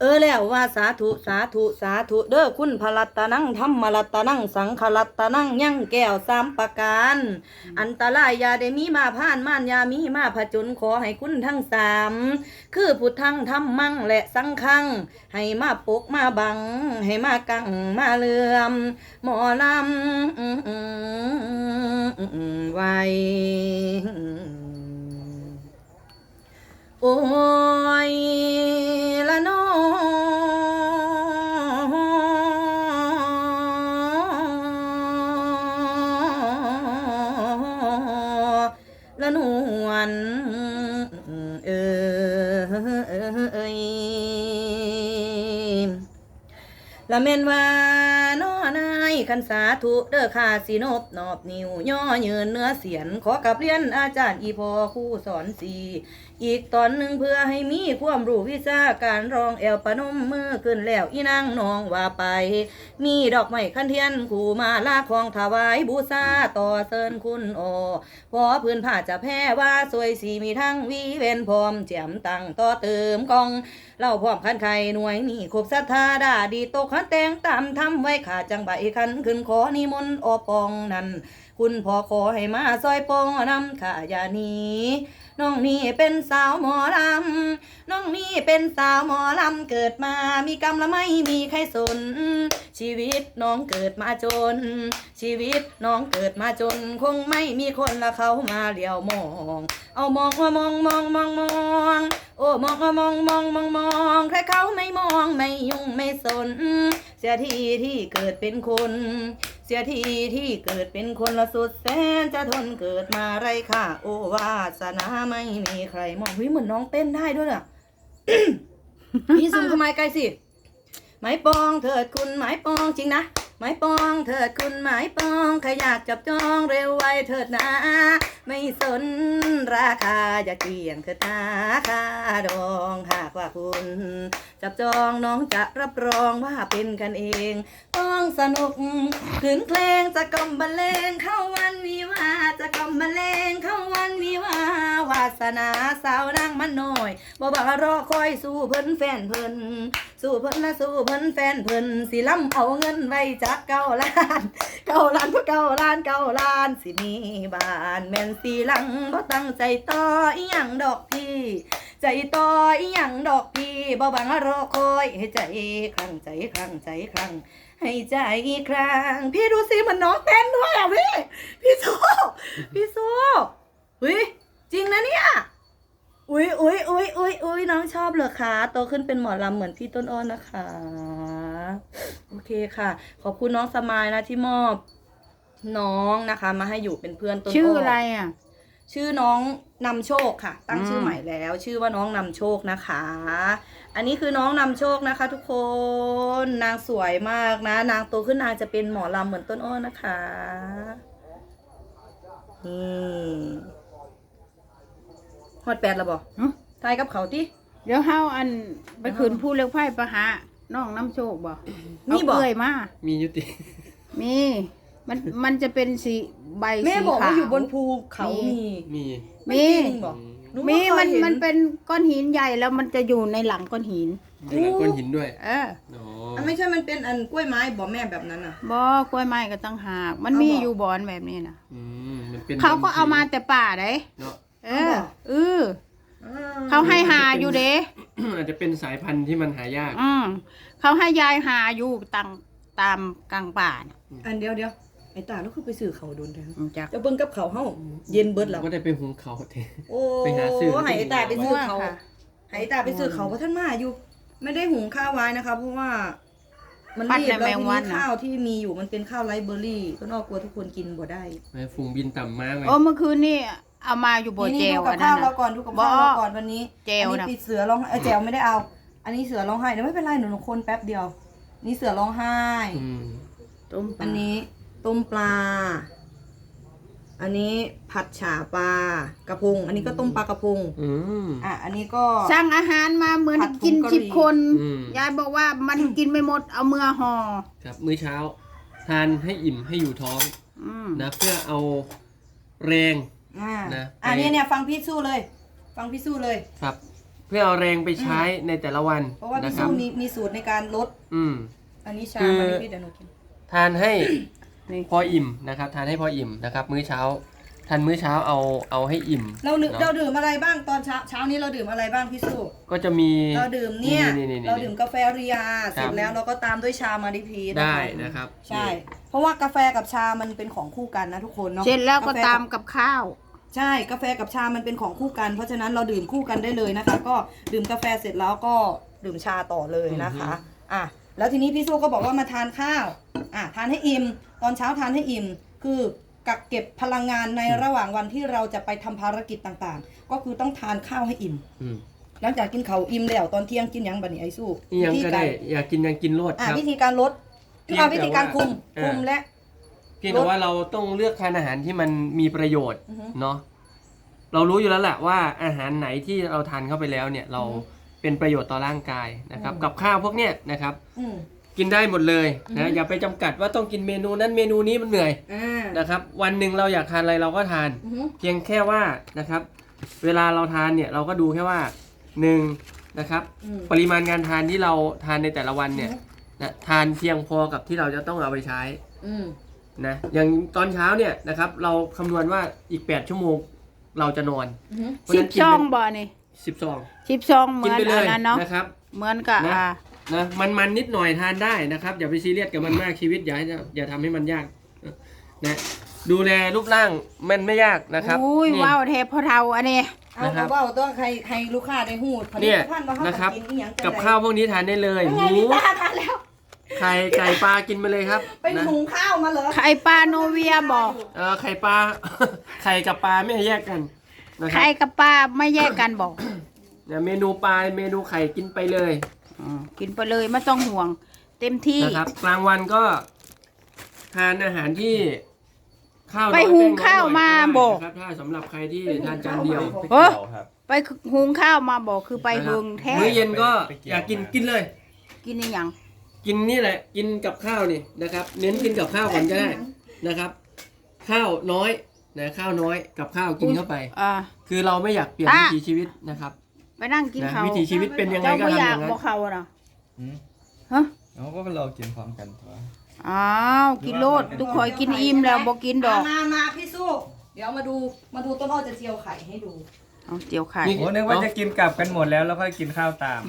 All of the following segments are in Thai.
เออแล้วว่าสาธุสาธุสาธุเด้อคุณพลัตตานังธรรมลัตตานังสังขลัตตานังยั่งแก้วสามประการ อันตรายยาได้มีมาผ่านม่านยามีมาผจญขอให้คุณทั้งสามคือพุทธังธรรมังและสังฆังให้มาปกมาบัง ให้มากังมาเลื่อมหมอลำไว้ โอ้ยละน้ละนวลเออละเมนว่าน้อนา คันสาธุเด้อข้าสินบนอบนิวย่อยืนเนื้อเสียนขอกับเรียนอาจารย์อีพอครู่สอนสีอีกตอนหนึ่งเพื่อให้มีความรู้วิชาการรองแอวประนมมือขึ้นแล้วอีนางนองว่าไป มีดอกไม้คันเทียนขู่มาลาของถวายบูชาต่อเซินคุณโอพอพื้นผ้าจะแพ้ว่าสวยสีมีทั้งวีเวนพร้อมเจียมตังต่อเติมกองเล่าพร้อมคันไข่หน่วยนี่ครบศรัทธาดาดีตกขันแตงตามทำไว้ขาจังใบคันขึ้นขอนิมนต์อปองนั้น คุณพ่อขอให้มาซอยปองนำขายานี น้องนี่เป็นสาวหมอลำน้องนี่เป็นสาวหมอลำเกิดมา มีกรรมและไม่มีใครสน ชีวิตน้องเกิดมาจน ชีวิตน้องเกิดมาจน คงไม่มีคนละเขามาเลี้ยวมอง เอามองมามองมองมองมองโอ้มองมองมองมองมองใครเขาไม่มองไม่ยุ่งไม่สน เสียทีที่เกิดเป็นคน เสียทีที่เกิดเป็นคนละสุดแสนจะทนเกิดมาไรค่ะ โอวาสนาไม่มีใครมองเฮ้ยเหมือนน้องเต้นได้ด้วยอะพี่ซุมเข้ามาใกล้สิไม้ปองเถิดคุณไม้ปองจริงนะไม้ปองเถิดคุณไม้ปองใครอยากจับจองเร็วไวเถิดนะ ไม่สนราคาอย่าเกี่ยงเถิดนะค่าดองหากว่าคุณ จับจองน้องจะรับรองว่าเป็นกันเอง ต้องสนุกถึงเพลงจะกล่อมบรรเลงเข้าวันวิวาจะกล่อมบรรเลงเข้าวันวิวาวาสนาสาวนางมันน้อยบ่บ่ารอคอยสู้เพิ่นแฟนเพิ่น สู้เพิ่นนะสู้เพิ่นแฟนเพิ่นสิล้ำเอาเงินไว้จากเก้าล้านเก้าล้านเพราะเก้าล้านเก้าล้านสิมีบ้านแม่นสีหลังบ่ตั้งใจต่ออีหยังดอกพี่ใจต่ออีหยังดอกพี่บ่บังรอคอยให้ใจครั้งใจครั้งใจครั้งให้ใจครั้งพี่ดูสิมันน้องเต้นด้วยอะพี่พี่โซพี่โซอุ้ยจริงนะเนี่ย อุ้ยอุ้ยอุ้ยอุ้ยอุ้ยน้องชอบเหรอคะโตขึ้นเป็นหมอลำเหมือนพี่ต้นอ้อนนะคะ โอเคค่ะ ขอบคุณน้องสมายนะที่มอบน้องนะคะ มาให้อยู่เป็นเพื่อนต้นอ้อชื่ออะไรอะ ชื่อน้องนำโชคค่ะ ตั้งอืมชื่อใหม่แล้ว ชื่อว่าน้องนำโชคนะคะ อันนี้คือน้องนำโชคนะคะ ทุกคนนางสวยมากนะ นางโตขึ้นนางจะเป็นหมอลำเหมือนต้นอ้อนะคะนี่ฮ อดแปดแล้วบอกหึทายกับเขาที่เดี๋ยวเฮาอันไปคืนผู้เลี้ยงไพ่ประหาน้องน้ำโชคบ่มีบ่ เอาเอ่ยมา มียุติ มี มันมันจะเป็นสีใบแม่สีบอกว่าขาวอยู่บนภูเขามี มี มีไม่จริงบอกหนูมีไเคมันยเห็มันเป็นก้อนหินใหญ่แล้วมันจะอยู่ในหลังก้อนหินอยู่หลังก้อนหินด้วยเอออ๋ออันไม่ใช่มันเป็นอันกล้วยไม้บอกแม่แบบนั้นอะบ่กล้วยไม้ก็ตั้งหาก มันเอามีมีอยู่บอนแบบนี้นะอืมมันเป็นเขาก็เอามาแต่ป่าได้เนาะ เออเอาบ่เออเขาให้หาอยู่เด้อาจจะเป็นสายพันธุ์ที่มันหายากอืมเขาให้ยายหาอยู่ตังตามกลางป่าน่ะอันเดียวเดียวไอ้ตาแล้วคือไปสื่อเขาโดนแทงอืมจัก จะเบิ่งกับเขาเฮาเย็นเบิดแล้วก็ได้ไปหุงเขาเทโอ้ไปหาซื้อให้ไอ้ตาไปซื้อเขาค่ะ ให้ไอ้ตาไปซื้อเขาเพราะท่านมาอยู่ ไม่ได้หุงข้าวไว้นะคะ เพราะว่า มันปั้นรีบในแล้วแมงทีวันี้นน่ะ ข้าวที่มีอยู่มันเป็นข้าวไรเบอร์รี่ต้นอ้อกลัวทุกคนกินบ่ได้ ไปฝูงบินต่ำมากเลยโอ้เมื่อคืนนี่ เอามาอยู่บนนี่เจนี่ลดูกับอันข้านั้วนเราน่ะก่อนดูกับข้าวเราก่อนวันนี้เจลอันน่ะนี้ปีเสือร้องไห้เอ้ยแจวไม่ได้เอา อันนี้เสือร้องไห้เดี๋ยวไม่เป็นไรหนูหนูคนแป๊บเดียว นี่เสือร้องไห้ อืมต้มปลาอันนี้ต้มปลา อันนี้ผัดฉ่าปลากระพง อันนี้ก็ต้มปลากระพง อืม อะ อันนี้ก็ สั่งอาหารมาเหมือนผัดผงกินกะหรี่ สิบคน อืม ยายบอกว่ามันกินไม่หมดเอามือห่อครับมื้อเช้า ทานให้อิ่มให้อยู่ท้องอืมนะเพื่อเอาแรง อ่านะอะไปเนี่ยเนี่ยฟังพี่สู้เลย ฟังพี่สู้เลย ครับ เพื่อเอาแรงไปใช้ในแต่ละวันเพราะว่านะพี่ครัสู้บมีมีสูตรในการลด อืม อันนี้ชาคือ มาดิพี่เดี๋ยวหนูกิน ทานให้นี่พออิ่มนะครับ ทานให้พออิ่มนะครับ มื้อเช้า ทานมื้อเช้าเอาเอาให้อิ่ม เราดื่มเนอะเราดื่มอะไรบ้างตอนเช้าเช้านี้เราดื่มอะไรบ้างพี่สู้ก็จะมีเราดื่มเนี่ยๆๆเราดื่มกาแฟเรียเสร็ครัจบแล้วเราก็ตามด้วยชามาดิพีชได้นะครับ ใช่ เพราะว่ากาแฟกับชามันเป็นของคู่กันนะทุกคนเนาะเสร็จแล้วก็าฟตามกับข้าว ใช่กาแฟกับชามันเป็นของคู่กัน เพราะฉะนั้นเราดื่มคู่กันได้เลยนะคะ ก็ดื่มกาแฟเสร็จแล้วก็ดื่มชาต่อเลยนะคะอะแล้วทีนี้พี่สู้ก็บอกว่ามาทานข้าวอะทานให้อิ่มตอนเช้าทานให้อิ่มคือ กักเก็บพลังงานในระหว่างวันที่เราจะไปทำภารกิจต่างๆ ก็คือต้องทานข้าวให้อิ่ม อืมหลังจากกินเขาวอิ่มแล้วตอนเที่ยงกินหยังบัดนี้ไอ้สู้นี่ยังวิธีก็ได้ อยากกินยังกินโลดอะครับ วิธีการลดเพียงอะวิธีการแต่ว่าคุมเออคุมและ เพียงแต่ว่าเราต้องเลือกทานอาหารที่มันมีประโยชน์อือฮึเนาะเรารู้อยู่แล้วแหละว่าอาหารไหนที่เราทานเข้าไปแล้วเนี่ยเราอือฮึเป็นประโยชน์ต่อร่างกายนะครับ อืม กับข้าวพวกเนี้ยนะครับ อืม กินได้หมดเลยอือฮึนะอย่าไปจำกัดว่าต้องกินเมนูนั้นเมนูนี้มันเหนื่อยอ่านะครับ วันหนึ่งเราอยากทานอะไรเราก็ทานอือฮึเพียงแค่ว่านะครับ เวลาเราทานเนี่ยเราก็ดูแค่ว่าหนึ่งนะครับอืมปริมาณการทานที่เราทานในแต่ละวันเนี่ยอือฮึนะทานเพียงพอกับที่เราจะต้องเอาไปใช้อืมนะอย่างตอนเช้าเนี่ยนะครับ เราคำนวณว่าอีก8ชั่วโมงเราจะนอนอือฮึเพราะสิฉะบนั้นกินซองเป็นบ่นี่สิบซองสิบซองเหมืกินอนไปเลอันยนั้นเนาะนะครับ เหมือนกับนะอ่า นะมันมันนิดหน่อยทานได้นะครับ อย่าไปซีเรียสกับมันมากชีวิตอย่าให้อย่าทำให้มันยากนะดูแลรูปร่างมันไม่ยากนะครับอุ้ยนี่ ว้าวเทพพอเทาอันนี้ เอานะครับเอาว่าต้องใครใครลูกค้าได้หูดผลิเนี่ยตภัณฑ์ว่าเขานะครับกินอีหยังจังกับใดข้าวพวกนี้ทานได้เลยหไงมูลิต้าทานแล้ว ไข่ไก่ปลากินไปเลยครับไปนะหุงข้าวมาเหรอ ไข่ปลาโนเวียบอก เออไข่ปลา ไข่กับปลาไม่ให้แยกกันนะครัไข่บกับปลาไม่แยกกันบอก เนี่ยเมนูปลาเมนูไข่กินไปเลย อืมกินไปเลยไม่ต้องห่วง เต็มที่ นะครับกลางวันก็ ทานอาหารที่ข้าวน้อยไปหุงแป้น้อยข้าวมาหน่อยบอกได้นะครับถ้าสำหรับใครที่ทานจานเดียวเฮ้ยไปหุงข้าวมาบอกคือไปหุงแท้มื้อเย็นก็ไปเกี่ยวอยากกินมา กินเลย กินนี่ยังกินนี่แหละ กินกับข้าวนี่นะครับ เน้นกินกับข้าวก่อนก็ได้นะครับ ข้าวน้อยนะข้าวน้อยกับข้าวกินเข้าไป อ่า คือเราไม่อยากเปลี่ยนอะวิถีชีวิตนะครับ ไปนั่งกินนะเขาววิถีชีวิตเป็นยังไงเจ้าก็ไม่ทำอยอากย่างนั้นบอกเขาเนาะอืมฮะเอาก็เรากินพร้อมกันตัวอ้าวกินโลดทุกคอยกินอิ่มแล้วบอกกินดอกมามามาพี่สู้ เดี๋ยวมาดู มาดูต้นอ้อจะเจียวไข่ให้ดูเอาเจียวไข่นี่โอ้นึกว่าจะกินกลับกันหมดแล้วแล้วค่อยกินข้าวตาม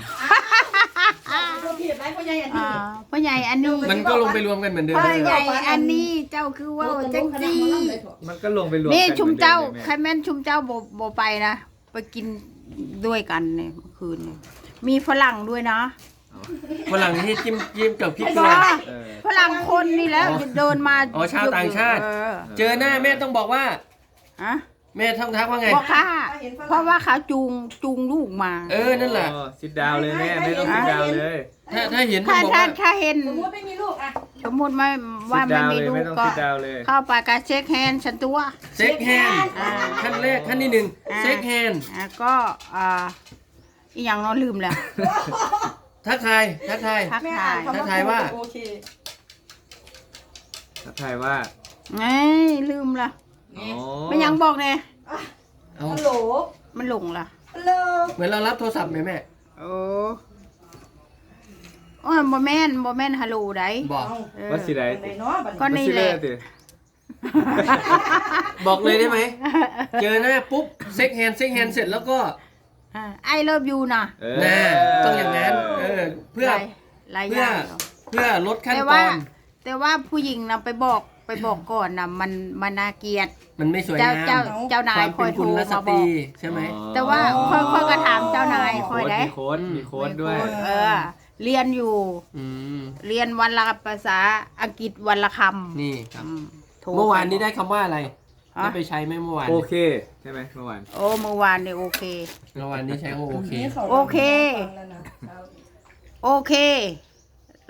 ดูผิดไหมพ่อใหญ่อันอ่านี้พ่อใหญ่อันนี้มันก็ลงไปรวมกันเหมือนเดิมพ่อเลยใหญ่อันนี้เจ้าคือว่าจังจีมันก็ลงไปรวมนี่กันชุมเจ้าหมือนดิมลยใครแม่นชุมเจ้าบ่บ่ไปนะไปกิน ด้วยกันเนี่ยเมื่อคืนเนี่ยมีฝรั่งด้วยนะ ฝรั่งที่จิ้มจิ้มกับพริกเกลืก็อเออ ฝรั่งคนนี่แหล้วอ๋อเดินมาอ๋อชาวต่างชาติ เออเจอหน้าแม่ต้องบอกว่า อะ แม่ท่องทักว่าไง บอกค่ะ เพราะว่าเขาจูงจูงลูกมาเออนั่นแหละโอ้ซิดดาวเลยแม่ไม่ต้องซิดดาวเลย ถ้าถ้าเห็นต้อถ้างบอกถ้าว่า ถ้าเห็น สมมติไม่มีลูกอะสมมติไม่ว่าซิดไม่ดาวมีเลยลูไม่กต้องก็ซิดดาวเลย เข้าไปกับเช็คแฮนด์ฉันตัว เซ็กแฮนด์อ่า ขั้นแรกขั้นที่หนึ่งอ่า เซ็กแฮนด์อะก็อ่าอีหยังเนาะลืมแล้วทักทายทักทาย ทักแม่ทาอ่านยคำทักทายว่า โอเคทักทายว่าไอ้ยลืมละอ๋อไม่ยังบอกเนี่ย เอาฮัลโหลมันหลงละฮัลโหลเหมือนเรารับโทรศัพท์ไหมแม่โอ้โอ้ยบ่แม่นบ่แม่นฮัลโหลไดบอกเอาเออ ว่าสิได้ไหนเนาะบัดก็นี้นี่แหละ ว่าสิได้ติบอกเลยได้ไหม เจอหน้าปุ๊บเซ็กแฮนด์เซ็กแฮนด์เสร็จแล้วก็ไอเลิฟยูนะเออ น่าต้องอย่างนั้น เออ เพื่อ หลายอเพื่อ ย่างอยู่เพื่อลดขั้นแต่ตว่า อน แต่ว่าผู้หญิงนะไปบอก ไปบอกก่อนนะมันมันน่าเกลียด มันไม่สวยเจ้างามเจ้าเจ้านายความคอเป็ยนโทคุรณสมาตบรีอก ใช่ไหมแต่ว่าค่อยค่อยก็ถามเจ้านายมีค่อยโค้ดได้ มีโค้ดมีโค้ดด้วย เออ เรียนอยู่ อืม เรียนวันละภาษาอังกฤษวันละคำนี่ครับ อืมโทรเมื่อวานนี้ได้คำว่าอะไรฮะได้ไปใช้ไหมเมื่อวานโอเค ใช่ไหมเมื่อวาน โอ้เมื่อวานเนี่ยโอเค เมื่อวานนี้ใช้ว่าโอเค นี่ขาโอเค ฟังแล้วนะเอาโอเค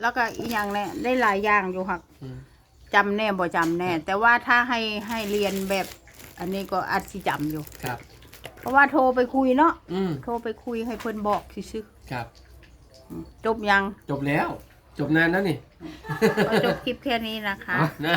แล้วก็อีกอย่างเนี่ยได้หลายอย่างอยู่ค่ะอืม จำแน่บ่จำแน่ แต่ว่าถ้าให้ให้เรียนแบบ อันนี้ก็อาจสิจำอยู่ ครับ เพราะว่าโทรไปคุยเนาะอืมโทรไปคุยให้เพิ่นบอกซื่อครับๆจบยังจบแล้ว จบนานแล้วนี่ก็จบคลิปแค่นี้นะคะ นะ